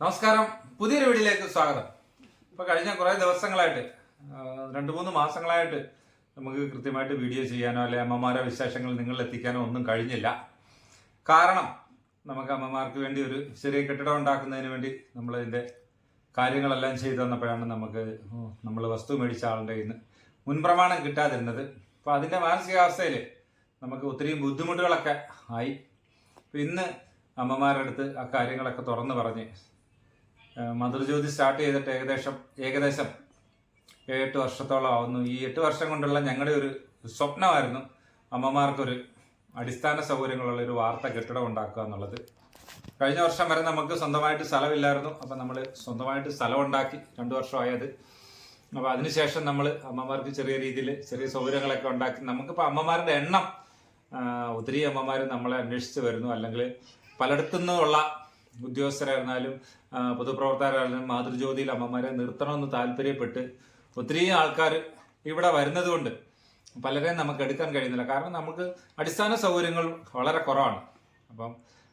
നമസ്കാരം. പുതിയൊരു വീഡിയോയിലേക്ക് സ്വാഗതം. ഇപ്പൊ കഴിഞ്ഞ കുറെ ദിവസങ്ങളായിട്ട് രണ്ടു മൂന്ന് മാസങ്ങളായിട്ട് നമുക്ക് കൃത്യമായിട്ട് വീഡിയോ ചെയ്യാനോ അല്ലെ അമ്മമാരെ വിശേഷങ്ങൾ നിങ്ങളിൽ എത്തിക്കാനോ ഒന്നും കഴിഞ്ഞില്ല. കാരണം നമുക്ക് അമ്മമാർക്ക് വേണ്ടി ഒരു ചെറിയ കെട്ടിടം ഉണ്ടാക്കുന്നതിന് വേണ്ടി നമ്മൾ ഇതിന്റെ കാര്യങ്ങളെല്ലാം ചെയ്തു തന്നപ്പോഴാണ് നമുക്ക് നമ്മൾ വസ്തു മേടിച്ച ആളുടെ ഇന്ന് മുൻപ്രമാണം കിട്ടാതിരുന്നത്. അപ്പോൾ അതിന്റെ മാനസികാവസ്ഥയിൽ നമുക്ക് ഒത്തിരി ബുദ്ധിമുട്ടുകളൊക്കെ ആയി. ഇന്ന് അമ്മമാരുടെ അടുത്ത് ആ കാര്യങ്ങളൊക്കെ തുറന്നു പറഞ്ഞ് മധുരജ്യോതി സ്റ്റാർട്ട് ചെയ്തിട്ട് ഏകദേശം ഏകദേശം എട്ട് വർഷത്തോളം ആവുന്നു. ഈ എട്ട് വർഷം കൊണ്ടുള്ള ഞങ്ങളുടെ ഒരു സ്വപ്നമായിരുന്നു അമ്മമാർക്കൊരു അടിസ്ഥാന സൗകര്യങ്ങളുള്ള ഒരു വാർത്ത കെട്ടിടം ഉണ്ടാക്കുക എന്നുള്ളത്. കഴിഞ്ഞ വർഷം വരെ നമുക്ക് സ്വന്തമായിട്ട് സ്ഥലമില്ലായിരുന്നു. അപ്പം നമ്മൾ സ്വന്തമായിട്ട് സ്ഥലം ഉണ്ടാക്കി രണ്ട് വർഷമായത്. അപ്പോൾ അതിനുശേഷം നമ്മൾ അമ്മമാർക്ക് ചെറിയ രീതിയിൽ ചെറിയ സൗകര്യങ്ങളൊക്കെ ഉണ്ടാക്കി. നമുക്കിപ്പോൾ അമ്മമാരുടെ എണ്ണം ഒത്തിരി അമ്മമാർ നമ്മളെ അന്വേഷിച്ച് വരുന്നു. അല്ലെങ്കിൽ പലയിടത്തുനിന്നുള്ള ഉദ്യോഗസ്ഥരായിരുന്നാലും പൊതുപ്രവർത്തകരായിരുന്നാലും മാതൃജ്യോതിയിൽ അമ്മമാരെ നിർത്തണമെന്ന് താല്പര്യപ്പെട്ട് ഒത്തിരി ആൾക്കാർ ഇവിടെ വരുന്നത് കൊണ്ട് പലരെയും നമുക്ക് എടുക്കാൻ കഴിയുന്നില്ല. കാരണം നമുക്ക് അടിസ്ഥാന സൗകര്യങ്ങൾ വളരെ കുറവാണ്. അപ്പം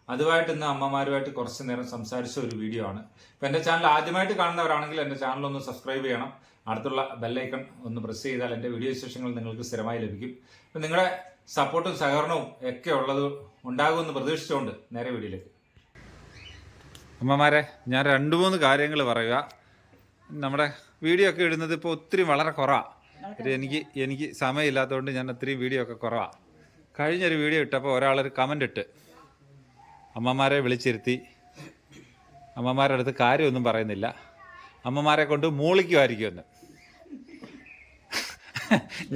അതുമായിട്ട് ഇന്ന് അമ്മമാരുമായിട്ട് കുറച്ച് നേരം സംസാരിച്ച ഒരു വീഡിയോ ആണ്. ഇപ്പം എന്റെ ചാനൽ ആദ്യമായിട്ട് കാണുന്നവരാണെങ്കിൽ എന്റെ ചാനൽ ഒന്ന് സബ്സ്ക്രൈബ് ചെയ്യണം. അടുത്തുള്ള ബെല്ലൈക്കൺ ഒന്ന് പ്രസ് ചെയ്താൽ എന്റെ വീഡിയോ വിശേഷങ്ങൾ നിങ്ങൾക്ക് സ്ഥിരമായി ലഭിക്കും. അപ്പം നിങ്ങളുടെ സപ്പോർട്ടും സഹകരണവും ഒക്കെ ഉള്ളത് ഉണ്ടാകുമെന്ന് പ്രതീക്ഷിച്ചുകൊണ്ട് നേരെ വീഡിയോയിലേക്ക് അമ്മമാരെ ഞാൻ രണ്ട് മൂന്ന് കാര്യങ്ങൾ പറയുക. നമ്മുടെ വീഡിയോ ഒക്കെ ഇടുന്നത് ഇപ്പോൾ ഒത്തിരി വളരെ കുറവാണ് എനിക്ക് എനിക്ക് സമയമില്ലാത്തതുകൊണ്ട് ഞാൻ ഒത്തിരി വീഡിയോ ഒക്കെ കുറവാണ് കഴിഞ്ഞൊരു വീഡിയോ ഇട്ടപ്പോൾ ഒരാളൊരു കമന്റ് ഇട്ട് അമ്മമാരെ വിളിച്ചിരുത്തി. അമ്മമാരുടെ അടുത്ത് കാര്യമൊന്നും പറയുന്നില്ല. അമ്മമാരെ കൊണ്ട് മൂളിക്കുമായിരിക്കുമെന്ന്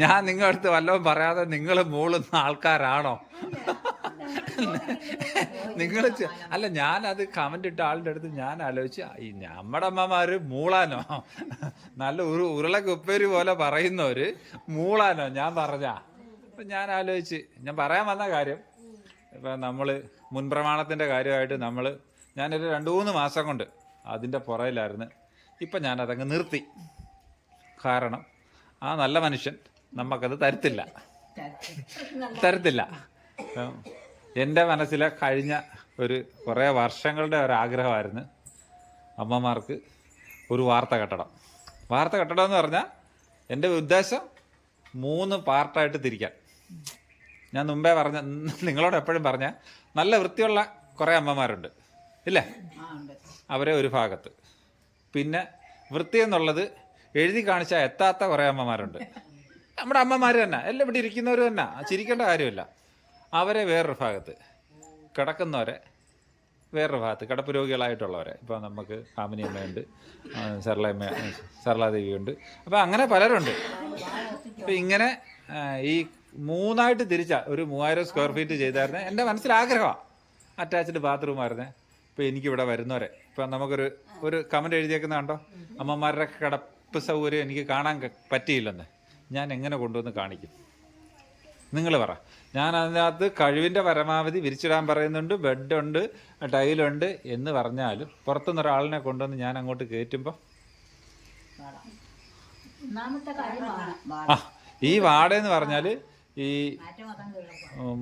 ഞാൻ നിങ്ങളുടെ അടുത്ത് വല്ലതും പറയാതെ നിങ്ങൾ മൂളുന്ന ആൾക്കാരാണോ? നിങ്ങൾ അല്ല ഞാനത് കമന്റ് ഇട്ട ആളുടെ അടുത്ത് ഞാൻ ആലോചിച്ച് ഈ നമ്മുടെ അമ്മമാര് മൂളാനോ? നല്ല ഒരു ഉരുളക്ക് ഉപ്പേരി പോലെ പറയുന്നവര് മൂളാനോ? ഞാൻ പറഞ്ഞ. അപ്പൊ ഞാൻ ആലോചിച്ച് ഞാൻ പറയാൻ വന്ന കാര്യം ഇപ്പൊ നമ്മൾ മുൻപ്രമാണത്തിന്റെ കാര്യമായിട്ട് നമ്മൾ ഞാനൊരു രണ്ട് മൂന്ന് മാസം കൊണ്ട് അതിന്റെ പുറയിലായിരുന്നു. ഇപ്പൊ ഞാൻ അതങ്ങ് നിർത്തി. കാരണം ആ നല്ല മനുഷ്യൻ നമുക്കത് തരത്തില്ല. തരത്തില്ല. എന്റെ മനസ്സിലെ കഴിഞ്ഞ ഒരു കുറേ വർഷങ്ങളുടെ ഒരു ആഗ്രഹമായിരുന്നു അമ്മമാർക്ക് ഒരു വാർത്ത കെട്ടണം. വാർത്ത കെട്ടണം എന്ന് പറഞ്ഞാൽ എന്റെ ഉദ്ദേശം മൂന്ന് പാർട്ടായിട്ട് തിരിക്കാം. ഞാൻ മുമ്പേ പറഞ്ഞ നിങ്ങളോട് എപ്പോഴും പറഞ്ഞ നല്ല വൃത്തിയുള്ള കുറേ അമ്മമാരുണ്ട്. ഇല്ലേ? അവരെ ഒരു ഭാഗത്ത്. പിന്നെ വൃത്തി എന്നുള്ളത് എഴുതി കാണിച്ചാൽ എത്താത്ത കുറേ അമ്മമാരുണ്ട്. നമ്മുടെ അമ്മമാർ തന്നെ. എല്ലാം ഇവിടെ ഇരിക്കുന്നവർ തന്നെ. ചിരിക്കേണ്ട കാര്യമില്ല. അവരെ വേറൊരു ഭാഗത്ത്. കിടക്കുന്നവരെ വേറൊരു ഭാഗത്ത്. കിടപ്പ് രോഗികളായിട്ടുള്ളവരെ. ഇപ്പോൾ നമുക്ക് കാമിനിയമ്മയുണ്ട് സരളയമ്മ സരളാദേവിയുണ്ട് അപ്പോൾ അങ്ങനെ പലരുണ്ട്. അപ്പോൾ ഇങ്ങനെ ഈ മൂന്നായിട്ട് തിരിച്ച. ഒരു മൂവായിരം സ്ക്വയർ ഫീറ്റ് ചെയ്തായിരുന്നേ. എന്റെ മനസ്സിൽ ആഗ്രഹമാണ് അറ്റാച്ച്ഡ് ബാത്റൂമായിരുന്നേ ഇപ്പോൾ എനിക്കിവിടെ വരുന്നവരെ. ഇപ്പം നമുക്കൊരു ഒരു കമന്റ് എഴുതിയേക്കുന്ന കണ്ടോ? അമ്മമാരുടെ കിടപ്പ് സൗകര്യം എനിക്ക് കാണാൻ പറ്റിയില്ലെന്ന്. ഞാൻ എങ്ങനെ കൊണ്ടുവന്ന് കാണിക്കും? നിങ്ങൾ പറ. ഞാൻ അതിനകത്ത് കഴിവിന്റെ പരമാവധി വിരിച്ചിടാൻ പറയുന്നുണ്ട് ബെഡുണ്ട് ടൈലുണ്ട് എന്ന് പറഞ്ഞാലും പുറത്തുനിന്ന് ഒരാളിനെ കൊണ്ടുവന്ന് ഞാൻ അങ്ങോട്ട് കയറ്റുമ്പോൾ ആ ഈ വാട എന്ന് പറഞ്ഞാൽ ഈ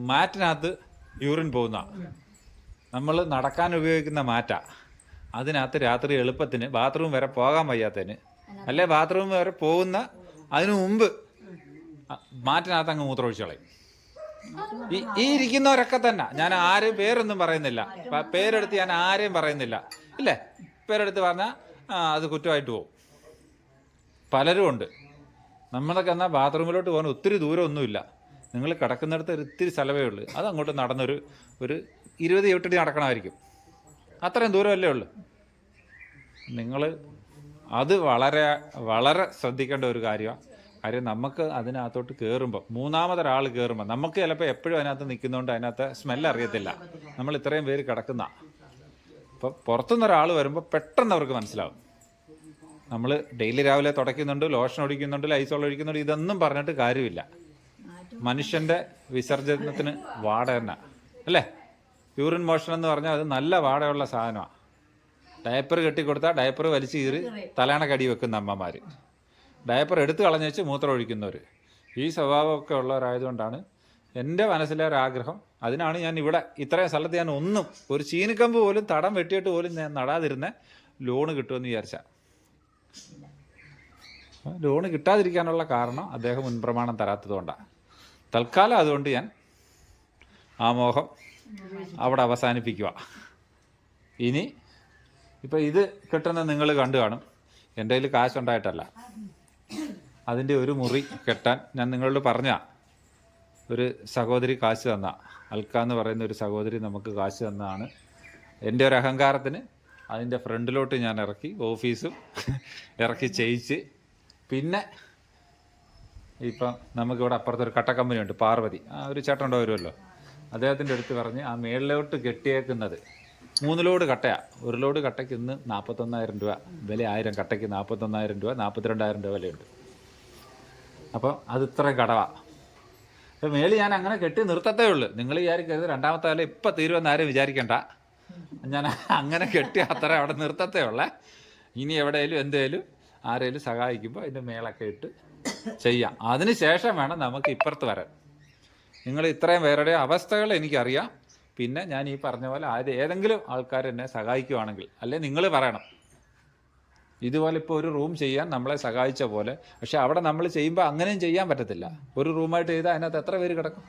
മാറ്റിനകത്ത് യൂറിൻ പോകുന്ന നമ്മൾ നടക്കാൻ ഉപയോഗിക്കുന്ന മാറ്റ. അതിനകത്ത് രാത്രി എളുപ്പത്തിന് ബാത്റൂം വരെ പോകാൻ വയ്യാത്തതിന്. അല്ലെ? ബാത്റൂം വരെ പോകുന്ന അതിനു മുമ്പ് മാറ്റിനകത്ത് അങ്ങ് മൂത്രമൊഴിച്ച് കളയും ഈ ഇരിക്കുന്നവരൊക്കെ തന്നെ. ഞാൻ ആരും പേരൊന്നും പറയുന്നില്ല. പേരെടുത്ത് ഞാൻ ആരെയും പറയുന്നില്ല. ഇല്ലേ? പേരെടുത്ത് പറഞ്ഞാൽ അത് കുറ്റമായിട്ട് പോകും പലരും ഉണ്ട്. നമ്മളൊക്കെ എന്നാൽ ബാത്റൂമിലോട്ട് പോകാൻ ഒത്തിരി ദൂരമൊന്നുമില്ല. നിങ്ങൾ കിടക്കുന്നിടത്ത് ഇത്തിരി സ്ഥലമേ ഉള്ളൂ. അത് അങ്ങോട്ട് നടന്നൊരു ഒരു ഇരുപത് ചവിട്ടടി നടക്കണമായിരിക്കും. അത്രയും ദൂരമല്ലേ ഉള്ളൂ. നിങ്ങൾ അത് വളരെ വളരെ ശ്രദ്ധിക്കേണ്ട ഒരു കാര്യമാണ്. കാര്യം നമുക്ക് അതിനകത്തോട്ട് കയറുമ്പോൾ മൂന്നാമതൊരാൾ കയറുമ്പോൾ നമുക്ക് ചിലപ്പോൾ എപ്പോഴും അതിനകത്ത് നിൽക്കുന്നതുകൊണ്ട് അതിനകത്ത് സ്മെല്ല് അറിയത്തില്ല. നമ്മൾ ഇത്രയും പേര് കിടക്കുന്ന. അപ്പോൾ പുറത്തുനിന്ന് ഒരാൾ വരുമ്പോൾ പെട്ടെന്ന് അവർക്ക് മനസ്സിലാവും. നമ്മൾ ഡെയിലി രാവിലെ തുടയ്ക്കുന്നുണ്ട് ലോഷൻ ഒഴിക്കുന്നുണ്ട് ലൈസോൾ ഒഴിക്കുന്നുണ്ട് ഇതൊന്നും പറഞ്ഞിട്ട് കാര്യമില്ല. മനുഷ്യന്റെ വിസർജനത്തിന് വാട തന്നെ. അല്ലേ? യൂറിൻ മോഷൻ എന്ന് പറഞ്ഞാൽ അത് നല്ല വാടയുള്ള സാധനമാണ് ഡയപ്പർ കെട്ടിക്കൊടുത്താൽ ഡയപ്പർ വലിച്ചു കീറി തലേണ കടി വെക്കുന്ന അമ്മമാർ ഡയപ്പർ എടുത്തു കളഞ്ഞു വെച്ച് മൂത്രം ഒഴിക്കുന്നവർ ഈ സ്വഭാവമൊക്കെ ഉള്ളവരായതുകൊണ്ടാണ് എന്റെ മനസ്സിലെ ഒരാഗ്രഹം അതിനാണ് ഞാൻ ഇവിടെ ഇത്രയും സ്ഥലത്ത് ഞാൻ ഒന്നും ഒരു ചീനിക്കമ്പ് പോലും തടം വെട്ടിയിട്ട് പോലും ഞാൻ നടാതിരുന്ന ലോണ് കിട്ടുമെന്ന് വിചാരിച്ച. ലോണ് കിട്ടാതിരിക്കാനുള്ള കാരണം അദ്ദേഹം മുൻപ്രമാണം തരാത്തതുകൊണ്ടാണ് തൽക്കാലം അതുകൊണ്ട് ഞാൻ ആ മോഹം അവിടെ അവസാനിപ്പിക്കുക ഇനി ഇപ്പം ഇത് കിട്ടുന്ന നിങ്ങൾ കണ്ടു കാണും. എന്റെ കയ്യിൽ കാശുണ്ടായിട്ടല്ല. അതിന്റെ ഒരു മുറി കെട്ടാൻ ഞാൻ നിങ്ങളോട് പറഞ്ഞ. ഒരു സഹോദരി കാശ് തന്ന. അൽക്ക എന്ന് പറയുന്ന ഒരു സഹോദരി നമുക്ക് കാശ് തന്നതാണ് എന്റെ ഒരു അഹങ്കാരത്തിന് അതിന്റെ ഫ്രണ്ടിലോട്ട് ഞാൻ ഇറക്കി ഓഫീസും ഇറക്കി ചെയ്യിച്ച്. പിന്നെ ഇപ്പം നമുക്കിവിടെ അപ്പുറത്തൊരു കട്ട കമ്പനി ഉണ്ട് പാർവതി. ആ ഒരു ചേട്ടൻ ഉണ്ടാവുമല്ലോ അദ്ദേഹത്തിന്റെ അടുത്ത് പറഞ്ഞ് ആ മേളിലോട്ട് കെട്ടിയേക്കുന്നത് മൂന്ന് ലോഡ് കട്ടയാ. ഒരു ലോഡ് കട്ടയ്ക്ക് ഇന്ന് നാൽപ്പത്തൊന്നായിരം രൂപ. വില ആയിരം കട്ടയ്ക്ക് നാൽപ്പത്തൊന്നായിരം രൂപ നാൽപ്പത്തിരണ്ടായിരം രൂപ വിലയുണ്ട്. അപ്പോൾ അത് ഇത്രയും കടവാ. അപ്പോൾ മേളി ഞാൻ അങ്ങനെ കെട്ടി നിർത്തത്തേ ഉള്ളൂ. നിങ്ങൾ വിചാരിക്കരുത്. രണ്ടാമത്തെ വില ഇപ്പം തീരുമെന്ന് ആരും വിചാരിക്കണ്ട. ഞാൻ അങ്ങനെ കെട്ടി അത്ര അവിടെ നിർത്തത്തേ ഉള്ളേ. ഇനി എവിടെയെങ്കിലും എന്തേലും ആരെങ്കിലും സഹായിക്കുമ്പോൾ അതിന്റെ മേളൊക്കെ ഇട്ട് ചെയ്യാം. അതിന് ശേഷം വേണം നമുക്ക് ഇപ്പുറത്ത് വരാൻ. നിങ്ങൾ ഇത്രയും പേരുടെ അവസ്ഥകൾ എനിക്കറിയാം. പിന്നെ ഞാൻ ഈ പറഞ്ഞ പോലെ ആദ്യം ഏതെങ്കിലും ആൾക്കാർ എന്നെ സഹായിക്കുവാണെങ്കിൽ അല്ലെ നിങ്ങൾ പറയണം. ഇതുപോലെ ഇപ്പോൾ ഒരു റൂം ചെയ്യാൻ നമ്മളെ സഹായിച്ച പോലെ പക്ഷെ അവിടെ നമ്മൾ ചെയ്യുമ്പോൾ അങ്ങനെയും ചെയ്യാൻ പറ്റത്തില്ല. ഒരു റൂമായിട്ട് ചെയ്താൽ അതിനകത്ത് എത്ര പേര് കിടക്കും?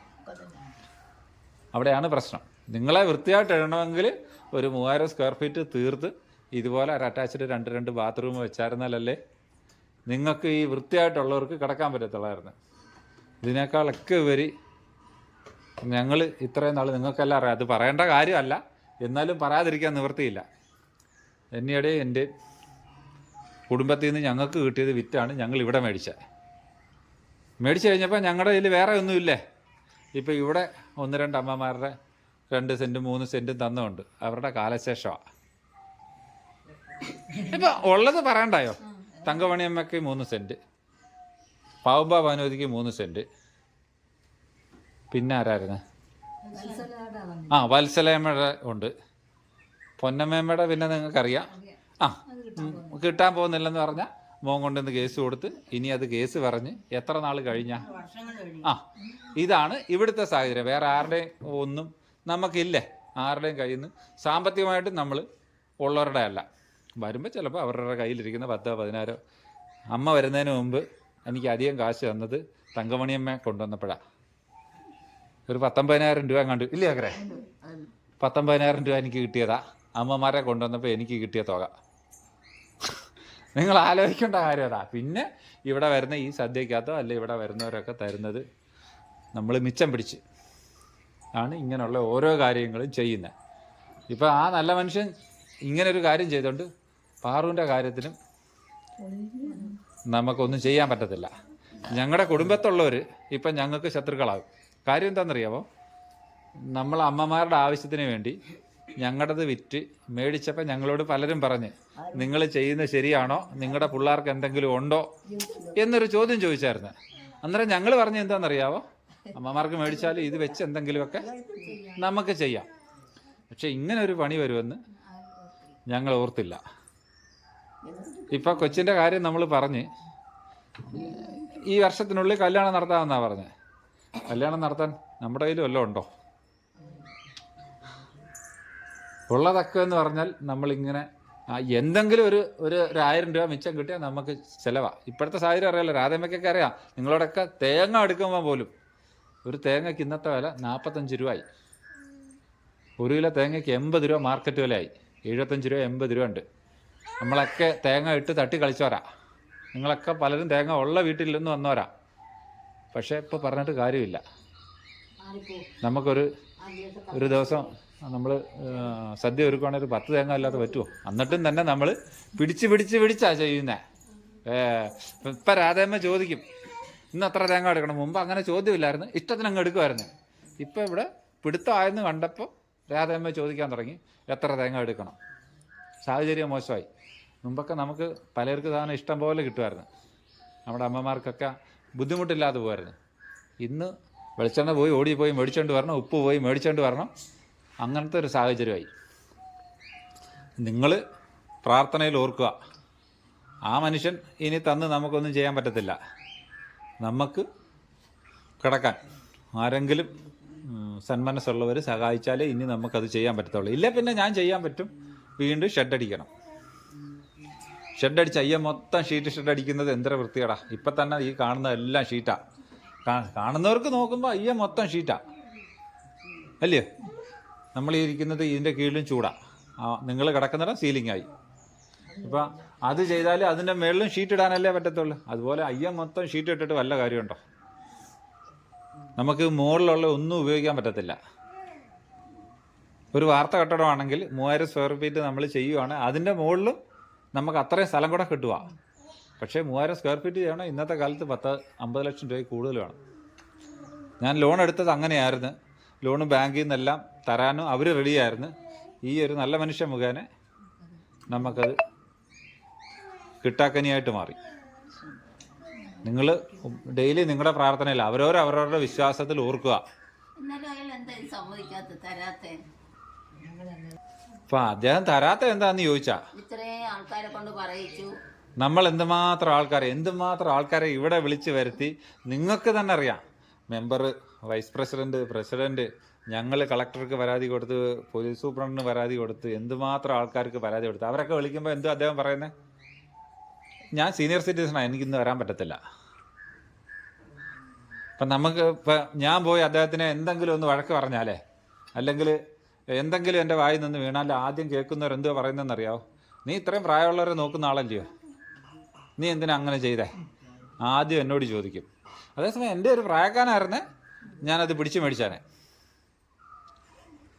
അവിടെയാണ് പ്രശ്നം. നിങ്ങളെ വൃത്തിയായിട്ട് ഇടണമെങ്കിൽ ഒരു മൂവായിരം സ്ക്വയർ ഫീറ്റ് തീർത്ത് ഇതുപോലെ ഒരു അറ്റാച്ച്ഡ് രണ്ട് രണ്ട് ബാത്റൂം വെച്ചായിരുന്നാലല്ലേ നിങ്ങൾക്ക് ഈ വൃത്തിയായിട്ടുള്ളവർക്ക് കിടക്കാൻ പറ്റത്തുള്ളായിരുന്നു. ഇതിനേക്കാളൊക്കെ ഉപരി ഞങ്ങൾ ഇത്രയും നാൾ നിങ്ങൾക്കെല്ലാം അറിയാം. അത് പറയേണ്ട കാര്യമല്ല. എന്നാലും പറയാതിരിക്കാൻ നിവൃത്തിയില്ല. എന്നിടെ എന്റെ കുടുംബത്തിൽ നിന്ന് ഞങ്ങൾക്ക് കിട്ടിയത് വിറ്റാണ് ഞങ്ങൾ ഇവിടെ മേടിച്ചത് മേടിച്ചു കഴിഞ്ഞപ്പോൾ ഞങ്ങളുടെ കയ്യിൽ വേറെ ഒന്നുമില്ലേ? ഇപ്പോൾ ഇവിടെ ഒന്ന് രണ്ട് അമ്മമാരുടെ രണ്ട് സെന്റും മൂന്ന് സെന്റും തന്നുകൊണ്ട് അവരുടെ കാലശേഷമാണ് ഇപ്പം ഉള്ളത് പറയണ്ടായോ? തങ്കമണിയമ്മയ്ക്ക് മൂന്ന് സെന്റ് പാവുമ്പ ഭാനുവതിക്ക് മൂന്ന് സെന്റ് പിന്നെ ആരായിരുന്നു ആ വത്സലയമ്മയുടെ ഉണ്ട്. പൊന്നമ്മയുടെ പിന്നെ നിങ്ങൾക്കറിയാം. ആ കിട്ടാൻ പോകുന്നില്ലെന്ന് പറഞ്ഞാൽ മോൻ കൊണ്ടുവന്ന് കേസ് കൊടുത്ത് ഇനി അത് കേസ് പറഞ്ഞ് എത്ര നാൾ കഴിഞ്ഞാ? ആ ഇതാണ് ഇവിടുത്തെ സാഹചര്യം. വേറെ ആരുടെയും ഒന്നും നമുക്കില്ലേ. ആരുടെയും കയ്യിൽ നിന്ന് സാമ്പത്തികമായിട്ട് നമ്മൾ ഉള്ളവരുടെ അല്ല. വരുമ്പോൾ ചിലപ്പോൾ അവരുടെ കയ്യിലിരിക്കുന്ന പത്തോ പതിനാറോ അമ്മ വരുന്നതിന് മുമ്പ് എനിക്ക് അധികം കാശ് തന്നത് തങ്കമണിയമ്മ കൊണ്ടുവന്നപ്പോഴാണ് ഒരു പത്തൊമ്പതിനായിരം രൂപ കണ്ടു ഇല്ലേ അക്കരെ. പത്തൊമ്പതിനായിരം രൂപ എനിക്ക് കിട്ടിയതാ. അമ്മമാരെ കൊണ്ടുവന്നപ്പോൾ എനിക്ക് കിട്ടിയ തുക. നിങ്ങൾ ആലോചിക്കേണ്ട കാര്യം അതാ. പിന്നെ ഇവിടെ വരുന്ന ഈ സദ്യക്കകത്തോ അല്ലെ ഇവിടെ വരുന്നവരൊക്കെ തരുന്നത് നമ്മൾ മിച്ചം പിടിച്ച് ആണ് ഇങ്ങനെയുള്ള ഓരോ കാര്യങ്ങളും ചെയ്യുന്നത്. ഇപ്പം ആ നല്ല മനുഷ്യൻ ഇങ്ങനെ ഒരു കാര്യം ചെയ്തുകൊണ്ട് പാറുവിന്റെ കാര്യത്തിനും നമുക്കൊന്നും ചെയ്യാൻ പറ്റത്തില്ല. ഞങ്ങളുടെ കുടുംബത്തുള്ളവർ ഇപ്പം ഞങ്ങൾക്ക് ശത്രുക്കളാകും. കാര്യം എന്താണെന്നറിയാമോ നമ്മൾ അമ്മമാരുടെ ആവശ്യത്തിന് വേണ്ടി ഞങ്ങളുടേത് വിറ്റ് മേടിച്ചപ്പോൾ ഞങ്ങളോട് പലരും പറഞ്ഞ് നിങ്ങൾ ചെയ്യുന്നത് ശരിയാണോ? നിങ്ങളുടെ പിള്ളേർക്ക് എന്തെങ്കിലും ഉണ്ടോ? എന്നൊരു ചോദ്യം ചോദിച്ചായിരുന്നു. അന്നേരം ഞങ്ങൾ പറഞ്ഞ എന്താണെന്നറിയാവോ? അമ്മമാർക്ക് മേടിച്ചാൽ ഇത് വെച്ച് എന്തെങ്കിലുമൊക്കെ നമുക്ക് ചെയ്യാം. പക്ഷെ ഇങ്ങനെ ഒരു പണി വരുമെന്ന് ഞങ്ങൾ ഓർത്തില്ല. ഇപ്പം കൊച്ചിന്റെ കാര്യം നമ്മൾ പറഞ്ഞ് ഈ വർഷത്തിനുള്ളിൽ കല്യാണം നടത്താമെന്നാണ് പറഞ്ഞത് കല്യാണം നടത്താൻ നമ്മുടെ കയ്യിൽ വല്ലതും ഉണ്ടോ? ഉള്ളതൊക്കെ എന്ന് പറഞ്ഞാൽ നമ്മളിങ്ങനെ എന്തെങ്കിലും ഒരു ഒരു ഒരു ആയിരം രൂപ മിച്ചം കിട്ടിയാൽ നമുക്ക് ചിലവാ. ഇപ്പോഴത്തെ സാഹചര്യം അറിയാലോ രാധമ്മയ്ക്കൊക്കെ അറിയാം. നിങ്ങളോടൊക്കെ തേങ്ങ എടുക്കുമ്പോൾ പോലും ഒരു തേങ്ങയ്ക്ക് ഇന്നത്തെ വില നാൽപ്പത്തഞ്ച് രൂപയായി. ഒരു കിലോ തേങ്ങയ്ക്ക് എൺപത് രൂപ മാർക്കറ്റ് വിലയായി. എഴുപത്തഞ്ച് രൂപ എൺപത് രൂപ ഉണ്ട്. നമ്മളൊക്കെ തേങ്ങ ഇട്ട് തട്ടി കളിച്ചോരാ നിങ്ങളൊക്കെ പലരും തേങ്ങ ഉള്ള വീട്ടിൽ നിന്ന് വന്നവരാ. പക്ഷേ ഇപ്പോൾ പറഞ്ഞിട്ട് കാര്യമില്ല. നമുക്കൊരു ഒരു ദിവസം നമ്മൾ സദ്യ ഒരുക്കുകയാണെങ്കിൽ ഒരു പത്ത് തേങ്ങ അല്ലാതെ പറ്റുമോ എന്നിട്ടും തന്നെ നമ്മൾ പിടിച്ച് പിടിച്ച് പിടിച്ചാ ചെയ്യുന്നത് ഇപ്പം രാധേമ്മ ചോദിക്കും ഇന്ന് അത്ര തേങ്ങ എടുക്കണം? മുമ്പ് അങ്ങനെ ചോദ്യമില്ലായിരുന്നു ഇഷ്ടത്തിന് അങ്ങ് എടുക്കുമായിരുന്നു ഇപ്പം ഇവിടെ പിടുത്തമായെന്ന് കണ്ടപ്പോൾ രാധേമ്മ ചോദിക്കാൻ തുടങ്ങി എത്ര തേങ്ങ എടുക്കണം? സാഹചര്യം മോശമായി. മുമ്പൊക്കെ നമുക്ക് പലർക്ക് സാധനം ഇഷ്ടം പോലെ കിട്ടുമായിരുന്നു. നമ്മുടെ അമ്മമാർക്കൊക്കെ ബുദ്ധിമുട്ടില്ലാതെ പോയിരുന്നു. ഇന്ന് വെളിച്ചെണ്ണ പോയി ഓടി പോയി മേടിച്ചോണ്ട് വരണം ഉപ്പ് പോയി മേടിച്ചോണ്ട് വരണം. അങ്ങനത്തെ ഒരു സാഹചര്യമായി. നിങ്ങൾ പ്രാർത്ഥനയിൽ ഓർക്കുക. ആ മനുഷ്യൻ ഇനി തന്ന് നമുക്കൊന്നും ചെയ്യാൻ പറ്റത്തില്ല. നമുക്ക് കിടക്കാൻ ആരെങ്കിലും സന്മനസ്സുള്ളവർ സഹായിച്ചാലേ ഇനി നമുക്കത് ചെയ്യാൻ പറ്റത്തുള്ളൂ. ഇല്ല പിന്നെ ഞാൻ ചെയ്യാൻ പറ്റും. വീണ്ടും ഷെഡ് അടിക്കണം ഷെഡ് അടിച്ച അയ്യ മൊത്തം ഷീറ്റ് ഷെഡ് അടിക്കുന്നത് എന്തര വൃത്തിയടാ ഇപ്പം തന്നെ ഈ കാണുന്ന എല്ലാം ഷീറ്റാ കാണുന്നവർക്ക് നോക്കുമ്പോൾ അയ്യ മൊത്തം ഷീറ്റാ അല്ലേ? നമ്മൾ ഈ ഇരിക്കുന്നത് ഇതിന്റെ കീഴിലും ചൂടാ. നിങ്ങൾ കിടക്കുന്നിടം സീലിംഗ് ആയി. ഇപ്പം അത് ചെയ്താൽ അതിന്റെ മുകളിലും ഷീറ്റ് ഇടാനല്ലേ പറ്റത്തുള്ളൂ. അതുപോലെ അയ്യ മൊത്തം ഷീറ്റ് ഇട്ടിട്ട് വല്ല കാര്യമുണ്ടോ? നമുക്ക് മുകളിലുള്ള ഒന്നും ഉപയോഗിക്കാൻ പറ്റത്തില്ല. ഒരു വാർത്ത കെട്ടിടമാണെങ്കിൽ മൂവായിരം സ്ക്വയർ ഫീറ്റ് നമ്മൾ ചെയ്യുവാണ്. അതിന്റെ മുകളിലും നമുക്ക് അത്രയും സ്ഥലം കൂടെ കിട്ടുക പക്ഷേ മൂവായിരം സ്ക്വയർ ഫീറ്റ് ചെയ്യണം ഇന്നത്തെ കാലത്ത് പത്ത് അമ്പത് ലക്ഷം രൂപ കൂടുതൽ വേണം. ഞാൻ ലോൺ എടുത്തത് അങ്ങനെയായിരുന്നു. ലോണ് ബാങ്കിൽ നിന്നെല്ലാം തരാനും അവർ റെഡിയായിരുന്നു ഈ ഒരു നല്ല മനുഷ്യ മുഖേന നമുക്കത് കിട്ടാക്കനിയായിട്ട് മാറി. നിങ്ങൾ ഡെയിലി നിങ്ങളുടെ പ്രാർത്ഥനയില്ല അവരവർ അവരവരുടെ വിശ്വാസത്തിൽ ഓർക്കുക. തരാത്തെ അദ്ദേഹം തരാത്ത എന്താന്ന് ചോദിച്ചാ? ഇത്രയും ആൾക്കാരെ കൊണ്ട് പറയിച്ചു. നമ്മൾ എന്തുമാത്രം ആൾക്കാരെ എന്തുമാത്രം ആൾക്കാരെ ഇവിടെ വിളിച്ചു വരുത്തി നിങ്ങൾക്ക് തന്നെ അറിയാം. മെമ്പർ വൈസ് പ്രസിഡന്റ് പ്രസിഡന്റ് ഞങ്ങൾ കളക്ടർക്ക് പരാതി കൊടുത്ത് പോലീസ് സൂപ്രണ്ടിന് പരാതി കൊടുത്ത് എന്തുമാത്രം ആൾക്കാർക്ക് പരാതി കൊടുത്ത്. അവരൊക്കെ വിളിക്കുമ്പോൾ എന്തു അദ്ദേഹം പറയുന്നത് ഞാൻ സീനിയർ സിറ്റിസണാണ് എനിക്കിന്ന് വരാൻ പറ്റത്തില്ല. അപ്പം നമുക്ക് ഇപ്പം ഞാൻ പോയി അദ്ദേഹത്തിന് എന്തെങ്കിലും ഒന്ന് വഴക്ക് പറഞ്ഞാലേ? അല്ലെങ്കിൽ എന്തെങ്കിലും എന്റെ വായിൽ നിന്ന് വീണാൽ ആദ്യം കേൾക്കുന്നവർ എന്തോ പറയുന്നതെന്നറിയാവോ? നീ ഇത്രയും പ്രായമുള്ളവരെ നോക്കുന്ന ആളല്ലയോ? നീ എന്തിനാ അങ്ങനെ ചെയ്തേ? ആദ്യം എന്നോട് ചോദിക്കും. അതേസമയം എന്റെ ഒരു പ്രായക്കാരനായിരുന്നേ ഞാനത് പിടിച്ചു മേടിച്ചാനേ.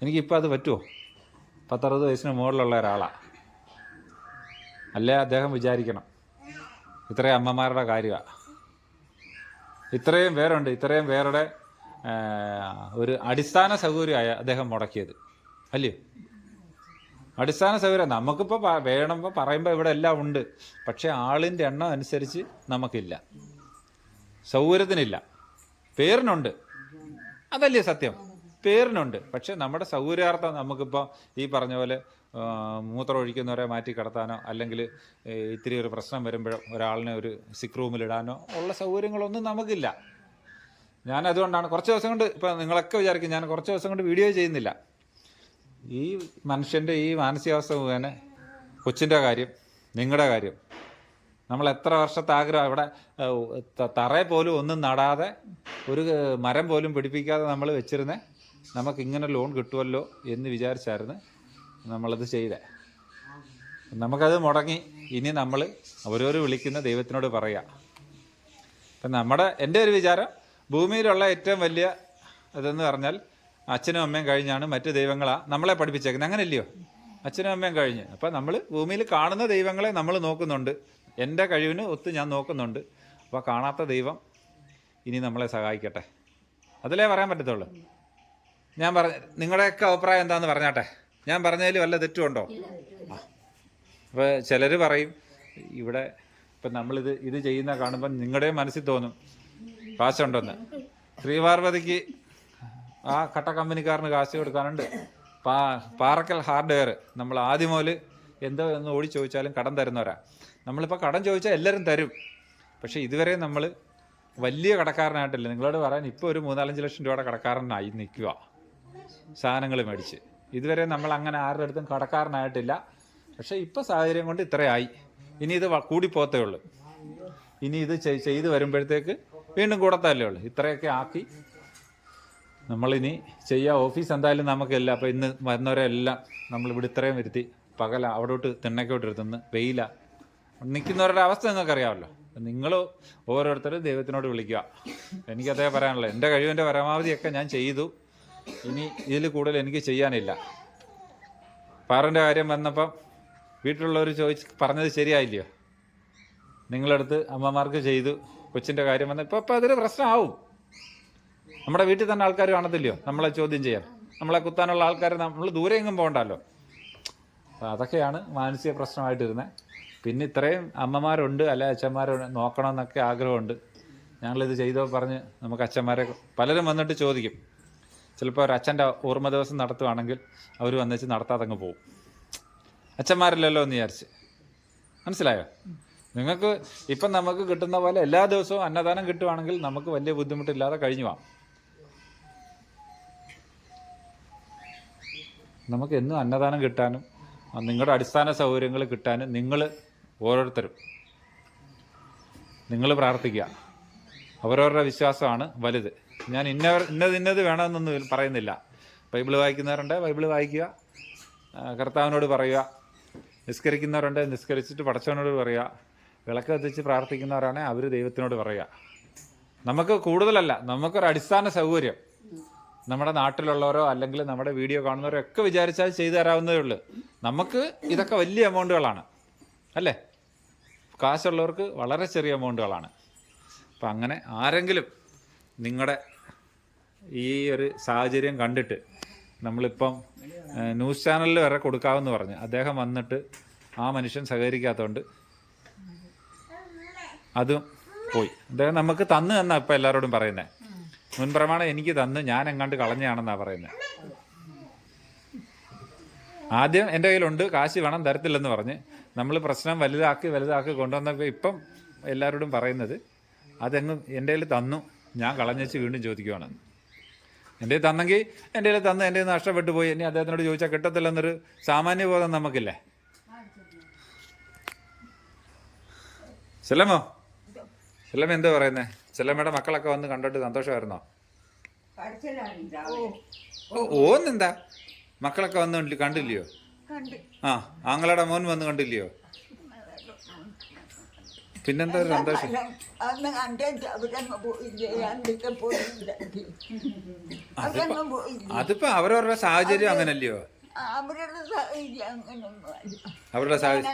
എനിക്കിപ്പോൾ അത് പറ്റുമോ പത്തറുപത് വയസ്സിന് മുകളിലുള്ള ഒരാളാണ് അല്ലേ അദ്ദേഹം വിചാരിക്കണം. ഇത്രയും അമ്മമാരുടെ കാര്യമാണ് ഇത്രയും പേരുണ്ട്. ഇത്രയും പേരുടെ ഒരു അടിസ്ഥാന സൗകര്യമായ അദ്ദേഹം മുടക്കിയത്. അല്ലയോ അടിസ്ഥാന സൗകര്യം. നമുക്കിപ്പോൾ വേണമ്പോൾ പറയുമ്പോൾ ഇവിടെ എല്ലാം ഉണ്ട്. പക്ഷേ ആളിന്റെ എണ്ണം അനുസരിച്ച് നമുക്കില്ല. സൗകര്യത്തിനില്ല. പേരിനുണ്ട്. അതല്ലേ സത്യം? പേരിനുണ്ട്. പക്ഷെ നമ്മുടെ സൗകര്യാർത്ഥം നമുക്കിപ്പോൾ ഈ പറഞ്ഞ പോലെ ആ, മൂത്രം ഒഴിക്കുന്നവരെ മാറ്റി കിടത്താനോ അല്ലെങ്കിൽ ഇത്തിരി ഒരു പ്രശ്നം വരുമ്പോഴോ ഒരാളിനെ ഒരു സിക്ക് റൂമിലിടാനോ ഉള്ള സൗകര്യങ്ങളൊന്നും നമുക്കില്ല. ഞാൻ അതുകൊണ്ടാണ് കുറച്ച് ദിവസം കൊണ്ട് ഇപ്പം നിങ്ങളൊക്കെ വിചാരിക്കും ഞാൻ കുറച്ച് ദിവസം കൊണ്ട് വീഡിയോ ചെയ്യുന്നില്ല. ഈ മനുഷ്യന്റെ ഈ മാനസികാവസ്ഥ മുഖേന കൊച്ചിന്റെ കാര്യം നിങ്ങളുടെ കാര്യം. നമ്മൾ എത്ര വർഷത്തെ ആഗ്രഹം ഏഹ്, തറയെ പോലും ഒന്നും നടാതെ ഒരു മരം പോലും പിടിപ്പിക്കാതെ നമ്മൾ വെച്ചിരുന്നേ നമുക്ക് ഇങ്ങനെ ലോൺ കിട്ടുമല്ലോ എന്ന് വിചാരിച്ചായിരുന്നു നമ്മളത് ചെയ്തേ. നമുക്കത് മുടങ്ങി ഇനി നമ്മൾ അവരോട് വിളിക്കുന്ന ദൈവത്തിനോട് പറയാം. ഇപ്പം നമ്മുടെ എന്റെ ഒരു വിചാരം ഭൂമിയിലുള്ള ഏറ്റവും വലിയ ഇതെന്ന് പറഞ്ഞാൽ അച്ഛനും അമ്മയും കഴിഞ്ഞാണ് മറ്റു ദൈവങ്ങളാ നമ്മളെ പഠിപ്പിച്ചേക്കുന്നത്. അങ്ങനെയല്ലയോ? അച്ഛനും അമ്മയും കഴിഞ്ഞ്. അപ്പം നമ്മൾ ഭൂമിയിൽ കാണുന്ന ദൈവങ്ങളെ നമ്മൾ നോക്കുന്നുണ്ട്. എന്റെ കഴിവിന് ഒത്ത് ഞാൻ നോക്കുന്നുണ്ട്. അപ്പോൾ കാണാത്ത ദൈവം ഇനി നമ്മളെ സഹായിക്കട്ടെ. അതിലേ പറയാൻ പറ്റത്തുള്ളൂ? ഞാൻ പറഞ്ഞ നിങ്ങളുടെയൊക്കെ അഭിപ്രായം എന്താണെന്ന് പറഞ്ഞാട്ടെ. ഞാൻ പറഞ്ഞതിൽ വല്ല തെറ്റുമുണ്ടോ? അപ്പോൾ ചിലർ പറയും ഇവിടെ ഇപ്പം നമ്മളിത് ഇത് ചെയ്യുന്ന കാണുമ്പോൾ നിങ്ങളുടെ മനസ്സിൽ തോന്നും. കാശുണ്ടെന്ന്. ശ്രീപാർവതിക്ക് ആ കട്ട കമ്പനിക്കാരന് കാശ് കൊടുക്കാനുണ്ട്. പാ പാറക്കൽ ഹാർഡ്വെയർ. നമ്മൾ ആദ്യം മുതൽ എന്തോ എന്ന് ഓടി ചോദിച്ചാലും കടം തരുന്നവരാ. നമ്മളിപ്പോൾ കടം ചോദിച്ചാൽ എല്ലാവരും തരും. പക്ഷേ ഇതുവരെ നമ്മൾ വലിയ കടക്കാരനായിട്ടില്ല. നിങ്ങളോട് പറയാൻ ഇപ്പോൾ ഒരു മൂന്നാലഞ്ച് ലക്ഷം രൂപയുടെ കടക്കാരനായി നിൽക്കുക. സാധനങ്ങൾ മേടിച്ച്. ഇതുവരെ നമ്മൾ അങ്ങനെ ആരുടെ അടുത്തും കടക്കാരനായിട്ടില്ല. പക്ഷേ ഇപ്പോൾ സാഹചര്യം കൊണ്ട് ഇത്രയായി. ഇനി ഇത് കൂടി കൂടിപ്പോത്തേ ഉള്ളൂ. ഇനി ഇത് ചെയ്- ചെയ്ത് വരുമ്പോഴത്തേക്ക് വീണ്ടും കൂടത്തല്ലേ ഉള്ളൂ. ഇത്രയൊക്കെ ആക്കി നമ്മളിനി ചെയ്യാ ഓഫീസ് എന്തായാലും നമുക്കില്ല. അപ്പോൾ ഇന്ന് വരുന്നവരെല്ലാം നമ്മളിവിടെ ഇത്രയും വരുത്തി. പകല അവിടോട്ട് തിണ്ണക്കോട്ട് എടുത്തുനിന്ന് വെയില. നിൽക്കുന്നവരുടെ അവസ്ഥ നിങ്ങൾക്കറിയാമല്ലോ നിങ്ങൾ ഓരോരുത്തരും ദൈവത്തിനോട് വിളിക്കുക. എനിക്ക് എനിക്കതേ പറയാനുള്ളത് എന്റെ കഴിവിന്റെ പരമാവധിയൊക്കെ ഞാൻ ചെയ്തു. ഇനി ഇതിൽ കൂടുതൽ എനിക്ക് ചെയ്യാനില്ല. പാറിന്റെ കാര്യം വന്നപ്പം വീട്ടിലുള്ളവർ ചോദിച്ച് പറഞ്ഞത് ശരിയായില്ലയോ? നിങ്ങളടുത്ത് അമ്മമാർക്ക് ചെയ്തു. കൊച്ചിന്റെ കാര്യം വന്ന ഇപ്പം ഇപ്പം അതൊരു പ്രശ്നമാവും. നമ്മുടെ വീട്ടിൽ തന്നെ ആൾക്കാർ കാണത്തില്ലയോ? നമ്മളെ ചോദ്യം ചെയ്യാൻ. നമ്മളെ കുത്താനുള്ള ആൾക്കാർ നമ്മൾ ദൂരെ എങ്ങും പോകണ്ടല്ലോ. അപ്പം അതൊക്കെയാണ് മാനസിക പ്രശ്നമായിട്ട് വരുന്നത് പിന്നെ ഇത്രയും അമ്മമാരുണ്ട് അല്ലെ അച്ഛന്മാരുണ്ട് നോക്കണമെന്നൊക്കെ ആഗ്രഹമുണ്ട്. ഞങ്ങളിത് ചെയ്തോ പറഞ്ഞ് നമുക്ക് അച്ഛന്മാരെ പലരും വന്നിട്ട് ചോദിക്കും. ചിലപ്പോൾ ഒരു അച്ഛന്റെ ഓർമ്മ ദിവസം നടത്തുവാണെങ്കിൽ അവർ വന്നിച്ച് നടത്താതെ അങ്ങ് പോകും അച്ഛന്മാരില്ലല്ലോ എന്ന് വിചാരിച്ച്. മനസ്സിലായോ? നിങ്ങൾക്ക് ഇപ്പം നമുക്ക് കിട്ടുന്ന പോലെ എല്ലാ ദിവസവും അന്നദാനം കിട്ടുവാണെങ്കിൽ നമുക്ക് വലിയ ബുദ്ധിമുട്ടില്ലാതെ കഴിഞ്ഞു പോവാം. നമുക്ക് എന്നും അന്നദാനം കിട്ടാനും നിങ്ങളുടെ അടിസ്ഥാന സൗകര്യങ്ങൾ കിട്ടാനും നിങ്ങൾ ഓരോരുത്തരും. നിങ്ങൾ പ്രാർത്ഥിക്കുക. അവരവരുടെ വിശ്വാസമാണ് വലുത്. ഞാൻ ഇന്ന ഇന്നത് ഇന്നത് വേണമെന്നൊന്നും പറയുന്നില്ല. ബൈബിൾ വായിക്കുന്നവരുണ്ട് ബൈബിൾ വായിക്കുക. കർത്താവിനോട് പറയുക. നിസ്കരിക്കുന്നവരുണ്ട് നിസ്കരിച്ചിട്ട് പടച്ചവനോട് പറയുക. വിളക്ക് കത്തിച്ച് പ്രാർത്ഥിക്കുന്നവരാണെങ്കിൽ അവർ ദൈവത്തിനോട് പറയുക. നമുക്ക് കൂടുതലല്ല നമുക്കൊരു അടിസ്ഥാന സൗകര്യം. നമ്മുടെ നാട്ടിലുള്ളവരോ അല്ലെങ്കിൽ നമ്മുടെ വീഡിയോ കാണുന്നവരോ ഒക്കെ വിചാരിച്ചാൽ ചെയ്തു തരാവുന്നതേ ഉള്ളൂ. നമുക്ക് ഇതൊക്കെ വലിയ എമൗണ്ടുകളാണ്. അല്ലേ? കാശുള്ളവർക്ക് വളരെ ചെറിയ എമൗണ്ടുകളാണ്. അപ്പം അങ്ങനെ ആരെങ്കിലും നിങ്ങളുടെ ഈ ഒരു സാഹചര്യം കണ്ടിട്ട് നമ്മളിപ്പം ന്യൂസ് ചാനലിൽ വരെ കൊടുക്കാമെന്ന് പറഞ്ഞു അദ്ദേഹം വന്നിട്ട് ആ മനുഷ്യൻ സഹകരിക്കാത്തതുകൊണ്ട് അതും പോയി. അദ്ദേഹം നമുക്ക് തന്നു എന്നാണ് ഇപ്പം എല്ലാവരോടും പറയുന്നത് മുൻപ്രമാണം എനിക്ക് തന്ന് ഞാൻ എങ്ങാണ്ട് കളഞ്ഞാണെന്നാണ് പറയുന്നത് ആദ്യം എന്റെ കയ്യിലുണ്ട് കാശ് വേണം തരത്തില്ലെന്ന് പറഞ്ഞ്. നമ്മൾ പ്രശ്നം വലുതാക്കി വലുതാക്കി കൊണ്ടുവന്നപ്പോൾ ഇപ്പം എല്ലാവരോടും പറയുന്നത് അതെങ്ങും എന്റെ കയ്യിൽ തന്നു ഞാൻ കളഞ്ഞേച്ച് വീണ്ടും ചോദിക്കുവാണെന്ന്. എന്റെ കയ്യിൽ തന്നെങ്കിൽ എന്റെ കയ്യിൽ തന്ന് എന്റെ നഷ്ടപ്പെട്ടു പോയി. ഇനി അദ്ദേഹത്തിനോട് ചോദിച്ചാൽ കിട്ടത്തില്ലെന്നൊരു സാമാന്യ ബോധം നമുക്കില്ലേ? ചെല്ലമ്മോ ചെല്ലമ്മ എന്താ പറയുന്നത് ചെല്ലമ്മയുടെ മക്കളൊക്കെ വന്ന് കണ്ടിട്ട് സന്തോഷമായിരുന്നോ? ഓ ഓന്നെന്താ? മക്കളൊക്കെ വന്ന് കണ്ടി- കണ്ടില്ലയോ? ആ ആങ്ങളുടെ മോൻ വന്ന് കണ്ടില്ലയോ? പിന്നെന്താ ഒരു സന്തോഷം? അതിപ്പോ അവരവരുടെ സാഹചര്യം അങ്ങനല്ലയോ? അവരുടെ സാഹചര്യം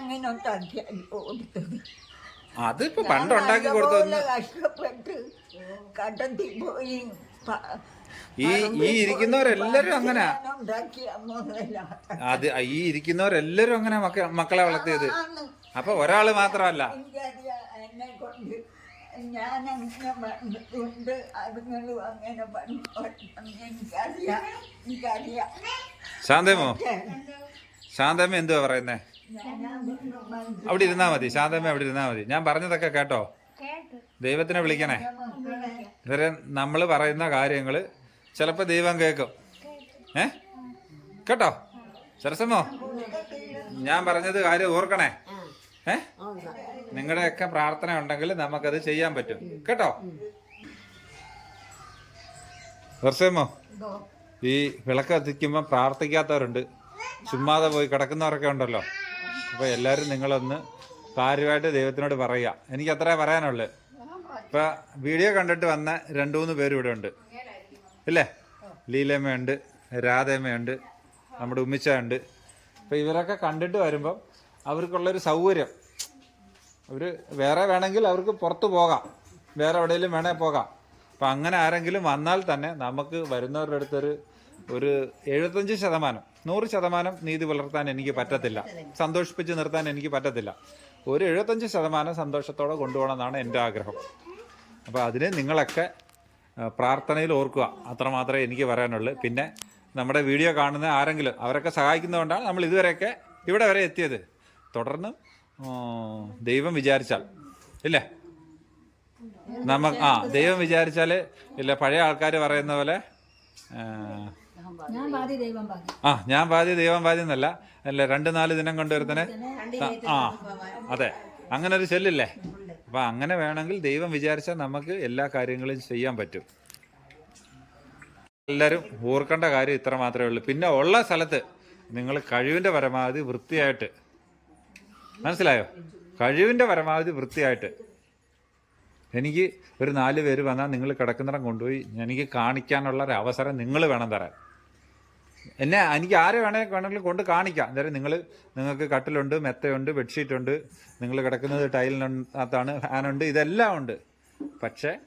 കൊടുത്തത് അതിപ്പോ പണ്ടുണ്ടാക്കി കൊടുത്തൊന്ന് കഷ്ടപ്പെട്ട് കടത്തി പോയി. ഈ ഈ ഇരിക്കുന്നവരെല്ലാരും അങ്ങനെ. അത് ഈ ഇരിക്കുന്നവരെല്ലാരും അങ്ങനെ മക്കളെ വളർത്തിയത്. അപ്പൊ ഒരാൾ മാത്രമല്ല. ഞാൻ അങ്ങനെ പറഞ്ഞിട്ടുണ്ട് അതുങ്ങളും അങ്ങനെ പറഞ്ഞു എനിക്കറിയാം. എനിക്കറിയാം. ശാന്തമോ? ശാന്തമ്മ എന്തുവാ പറയുന്നേ? അവിടെ ഇരുന്നാ മതി ശാന്തമ്മ അവിടെ ഇരുന്നാ മതി. ഞാൻ പറഞ്ഞതൊക്കെ കേട്ടോ. ദൈവത്തിനെ വിളിക്കണേ. ഇവരെ നമ്മൾ പറയുന്ന കാര്യങ്ങൾ ചിലപ്പോൾ ദൈവം കേൾക്കും. ഏ? കേട്ടോ? സരസമ്മോ ഞാൻ പറഞ്ഞത് കാര്യം ഓർക്കണേ. ഏ? നിങ്ങളുടെയൊക്കെ പ്രാർത്ഥന ഉണ്ടെങ്കിൽ നമുക്കത് ചെയ്യാൻ പറ്റും. കേട്ടോ? സരസമ്മോ ഈ വിളക്ക് കത്തിക്കുമ്പോൾ പ്രാർത്ഥിക്കാത്തവരുണ്ട്. ചുമ്മാതെ പോയി കിടക്കുന്നവരൊക്കെ ഉണ്ടല്ലോ. അപ്പോൾ എല്ലാവരും നിങ്ങളൊന്ന് കാര്യമായിട്ട് ദൈവത്തിനോട് പറയുക എനിക്ക് അത്രേ പറയാനുള്ളു. ഇപ്പൊ വീഡിയോ കണ്ടിട്ട് വന്ന രണ്ടു മൂന്ന് പേര് ഇവിടെ ഉണ്ട്. ഇല്ലേ? ലീലമ്മയുണ്ട് രാധയമ്മയുണ്ട് നമ്മുടെ ഉമ്മിച്ച ഉണ്ട്. അപ്പൊ ഇവരൊക്കെ കണ്ടിട്ട് വരുമ്പം അവർക്കുള്ളൊരു സൗകര്യം. അവർ വേറെ വേണമെങ്കിൽ അവർക്ക് പുറത്ത് പോകാം. വേറെ എവിടെയെങ്കിലും വേണേ പോകാം. അപ്പം അങ്ങനെ ആരെങ്കിലും വന്നാൽ തന്നെ നമുക്ക് വരുന്നവരുടെ അടുത്തൊരു ഒരു എഴുപത്തഞ്ച് ശതമാനം നൂറ് ശതമാനം നീതി പുലർത്താൻ എനിക്ക് പറ്റത്തില്ല. സന്തോഷിപ്പിച്ച് നിർത്താൻ എനിക്ക് പറ്റത്തില്ല. ഒരു എഴുപത്തഞ്ച് ശതമാനം സന്തോഷത്തോടെ കൊണ്ടുപോകണമെന്നാണ് എന്റെ ആഗ്രഹം. അപ്പോൾ അതിന് നിങ്ങളൊക്കെ പ്രാർത്ഥനയിൽ ഓർക്കുക. അത്രമാത്രമേ എനിക്ക് പറയാനുള്ളൂ. പിന്നെ നമ്മുടെ വീഡിയോ കാണുന്ന ആരെങ്കിലും അവരൊക്കെ സഹായിക്കുന്നതുകൊണ്ടാണ് നമ്മൾ ഇതുവരെയൊക്കെ ഇവിടെ വരെ എത്തിയത്. തുടർന്ന് ദൈവം വിചാരിച്ചാൽ ഇല്ലേ? നമുക്ക് ആ ദൈവം വിചാരിച്ചാൽ ഇല്ല പഴയ ആൾക്കാർ പറയുന്ന പോലെ ആ, ഞാൻ ബാധ്യ ദൈവം ബാധ്യ എന്നല്ല. അല്ല രണ്ട് നാല് ദിനം കൊണ്ടുവരുത്തനെ ആ അതെ. അങ്ങനെ ഒരു ചെല്ലില്ലേ അപ്പൊ അങ്ങനെ വേണമെങ്കിൽ ദൈവം വിചാരിച്ചാൽ നമുക്ക് എല്ലാ കാര്യങ്ങളും ചെയ്യാൻ പറ്റും. എല്ലാവരും ഓർക്കേണ്ട കാര്യം ഇത്ര മാത്രമേ ഉള്ളൂ. പിന്നെ ഉള്ള സ്ഥലത്ത് നിങ്ങൾ കഴിവിന്റെ പരമാവധി വൃത്തിയായിട്ട്. മനസ്സിലായോ? കഴിവിന്റെ പരമാവധി വൃത്തിയായിട്ട്. എനിക്ക് ഒരു നാല് പേര് വന്നാൽ നിങ്ങൾ കിടക്കുന്നിടം കൊണ്ടുപോയി എനിക്ക് കാണിക്കാനുള്ള ഒരു അവസരം നിങ്ങൾ വേണം തരാൻ. എന്നെ എനിക്ക് ആരെ വേണേ വേണമെങ്കിലും കൊണ്ട് കാണിക്കാം. അന്നേരം നിങ്ങൾ നിങ്ങൾക്ക് കട്ടിലുണ്ട് മെത്തയുണ്ട് ബെഡ്ഷീറ്റ് ഉണ്ട് നിങ്ങൾ കിടക്കുന്നത് ടൈലിനകത്താണ് ഫാനുണ്ട് ഇതെല്ലാം ഉണ്ട്. പക്ഷേ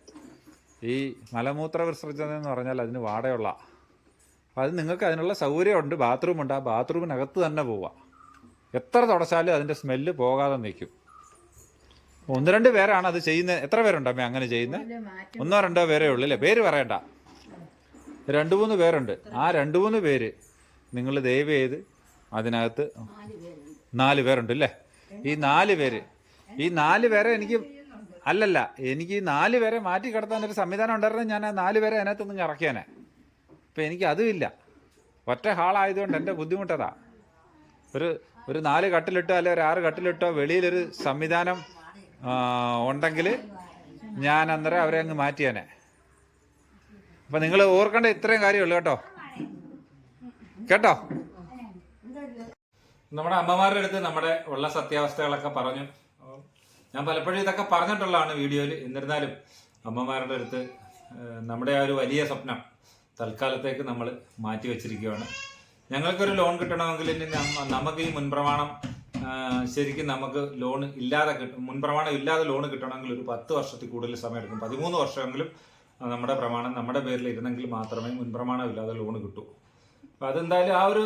ഈ മലമൂത്ര വിസർജനം എന്ന് പറഞ്ഞാൽ അതിന് വാടയുള്ള അപ്പോൾ അത് നിങ്ങൾക്ക് അതിനുള്ള സൗകര്യമുണ്ട് ബാത്റൂമുണ്ട് ആ ബാത്റൂമിനകത്ത് തന്നെ പോവാം. എത്ര തുടച്ചാലും അതിന്റെ സ്മെല്ല് പോകാതെ നിൽക്കും. ഒന്ന് രണ്ട് പേരാണ് അത് ചെയ്യുന്നത്. എത്ര പേരുണ്ട് അമ്മ അങ്ങനെ ചെയ്യുന്നത്? ഒന്നോ രണ്ടോ പേരേ ഉള്ളൂ അല്ലേ? പേര് പറയണ്ട. രണ്ട് മൂന്ന് പേരുണ്ട്. ആ രണ്ട് മൂന്ന് പേര് നിങ്ങൾ ദയവ് ചെയ്ത് അതിനകത്ത് നാല് പേരുണ്ട് അല്ലേ? ഈ നാല് പേര്. ഈ നാല് പേരെ എനിക്ക് അല്ലല്ല എനിക്ക് ഈ നാല് പേരെ മാറ്റി കിടത്താൻ ഒരു സംവിധാനം ഉണ്ടായിരുന്നു ഞാൻ ആ നാല് പേരെ അതിനകത്തൊന്നും ഇറക്കിയാനെ. അപ്പം എനിക്ക് അതും ഇല്ല. ഒറ്റ ഹാളായതുകൊണ്ട് എന്റെ ബുദ്ധിമുട്ടതാ. ഒരു ഒരു നാല് കട്ടിലിട്ടോ അല്ലെ ഒരു ആറ് കട്ടിലിട്ടോ വെളിയിലൊരു സംവിധാനം ഉണ്ടെങ്കിൽ ഞാൻ അന്നേരം അവരെ അങ്ങ് മാറ്റിയാനെ. അപ്പം നിങ്ങൾ ഓർക്കേണ്ട ഇത്രയും കാര്യമുള്ളൂ കേട്ടോ. കേട്ടോ? നമ്മുടെ അമ്മമാരുടെ അടുത്ത് നമ്മുടെ ഉള്ള സത്യാവസ്ഥകളൊക്കെ പറഞ്ഞു. ഞാൻ പലപ്പോഴും ഇതൊക്കെ പറഞ്ഞിട്ടുള്ളതാണ് വീഡിയോയിൽ. എന്നിരുന്നാലും അമ്മമാരുടെ അടുത്ത് നമ്മുടെ ആ ഒരു വലിയ സ്വപ്നം തൽക്കാലത്തേക്ക് നമ്മൾ മാറ്റി വെച്ചിരിക്കുകയാണ്. ഞങ്ങൾക്കൊരു ലോൺ കിട്ടണമെങ്കിൽ നമുക്ക് ഈ മുൻപ്രമാണം ശരിക്കും നമുക്ക് ലോൺ ഇല്ലാതെ കിട്ടും മുൻപ്രമാണം ഇല്ലാതെ ലോൺ കിട്ടണമെങ്കിൽ ഒരു പത്ത് വർഷത്തിൽ കൂടുതൽ സമയം എടുക്കും പതിമൂന്ന് വർഷമെങ്കിലും നമ്മുടെ പ്രമാണം നമ്മുടെ പേരിൽ ഇരുന്നെങ്കിൽ മാത്രമേ മുൻപ്രമാണമില്ലാതെ ലോൺ കിട്ടൂ. അപ്പം അതെന്തായാലും ആ ഒരു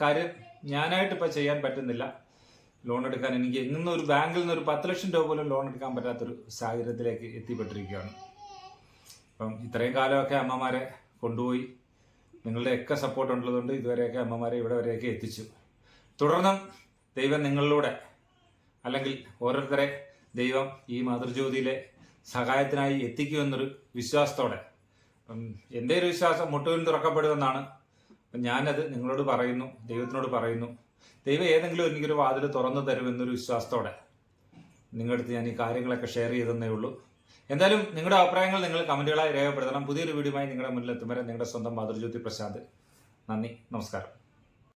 കാര്യം ഞാനായിട്ട് ഇപ്പം ചെയ്യാൻ പറ്റുന്നില്ല. ലോൺ എടുക്കാൻ എനിക്ക് ഇന്ന് ഒരു ബാങ്കിൽ നിന്ന് ഒരു പത്ത് ലക്ഷം രൂപ പോലും ലോൺ എടുക്കാൻ പറ്റാത്തൊരു സാഹചര്യത്തിലേക്ക് എത്തിപ്പെട്ടിരിക്കുകയാണ്. അപ്പം ഇത്രയും കാലമൊക്കെ അമ്മമാരെ കൊണ്ടുപോയി നിങ്ങളുടെയൊക്കെ സപ്പോർട്ട് ഉള്ളതുകൊണ്ട് ഇതുവരെയൊക്കെ അമ്മമാരെ ഇവിടെ വരെയൊക്കെ എത്തിച്ചു. തുടർന്നും ദൈവം നിങ്ങളിലൂടെ അല്ലെങ്കിൽ ഓരോരുത്തരെ ദൈവം ഈ മാതൃജ്യോതിയിലെ സഹായത്തിനായി എത്തിക്കുമെന്നൊരു വിശ്വാസത്തോടെ. എന്റെ ഒരു വിശ്വാസം മുട്ടുവിൽ തുറക്കപ്പെടുമെന്നാണ്. ഞാനത് നിങ്ങളോട് പറയുന്നു ദൈവത്തിനോട് പറയുന്നു. ദൈവം ഏതെങ്കിലും എനിക്കൊരു വാതിൽ തുറന്നു തരുമെന്നൊരു വിശ്വാസത്തോടെ നിങ്ങളുടെ അടുത്ത് ഞാൻ ഈ കാര്യങ്ങളൊക്കെ ഷെയർ ചെയ്തെന്നേ ഉള്ളൂ. എന്തായാലും നിങ്ങളുടെ അഭിപ്രായങ്ങൾ നിങ്ങൾ കമന്റുകളായി രേഖപ്പെടുത്തണം. പുതിയൊരു വീഡിയോയുമായി നിങ്ങളുടെ മുന്നിലെത്തും. വരെ നിങ്ങളുടെ സ്വന്തം മാതൃജ്യോതി പ്രശാന്ത്. നന്ദി നമസ്കാരം.